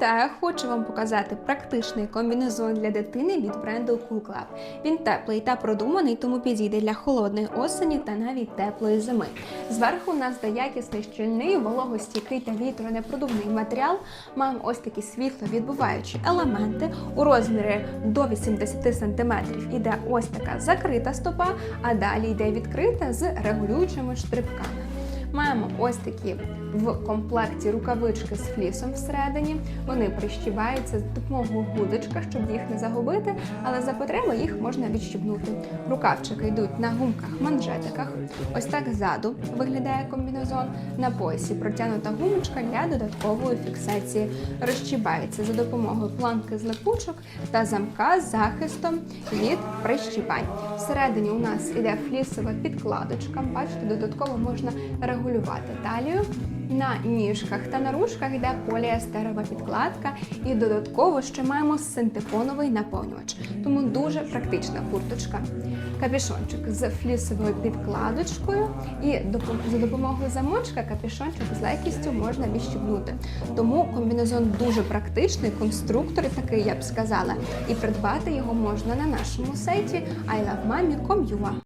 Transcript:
Вітаю! Хочу вам показати практичний комбінезон для дитини від бренду Cool Club. Він теплий та продуманий, тому підійде для холодної осені та навіть теплої зими. Зверху у нас де якісний щільний, вологостійкий та вітронепродувний матеріал. Маємо ось такі світловідбиваючі елементи у розмірі до 80 см. Іде ось така закрита стопа, а далі йде відкрита з регулюючими штрибками. Маємо ось такі в комплекті рукавички з флісом всередині. Вони прищібаються з допомогою гудочка, щоб їх не загубити, але за потреби їх можна відщібнути. Рукавчики йдуть на гумках-манжетиках. Ось так ззаду виглядає комбінезон. На поясі протягнута гумочка для додаткової фіксації. Розщібається за допомогою планки з липучок та замка з захистом від прищібань. Всередині у нас іде флісова підкладочка. Бачите, додатково можна регулювати талію. На ніжках та на ручках йде поліестерова підкладка, і додатково ще маємо синтепоновий наповнювач. Тому дуже практична курточка. Капішончик з флісовою підкладочкою, і за допомогою замочка капішончик з легкістю можна відщібнути. Тому комбінезон дуже практичний, конструктор такий, я б сказала, і придбати його можна на нашому сайті ilovemami.com.ua.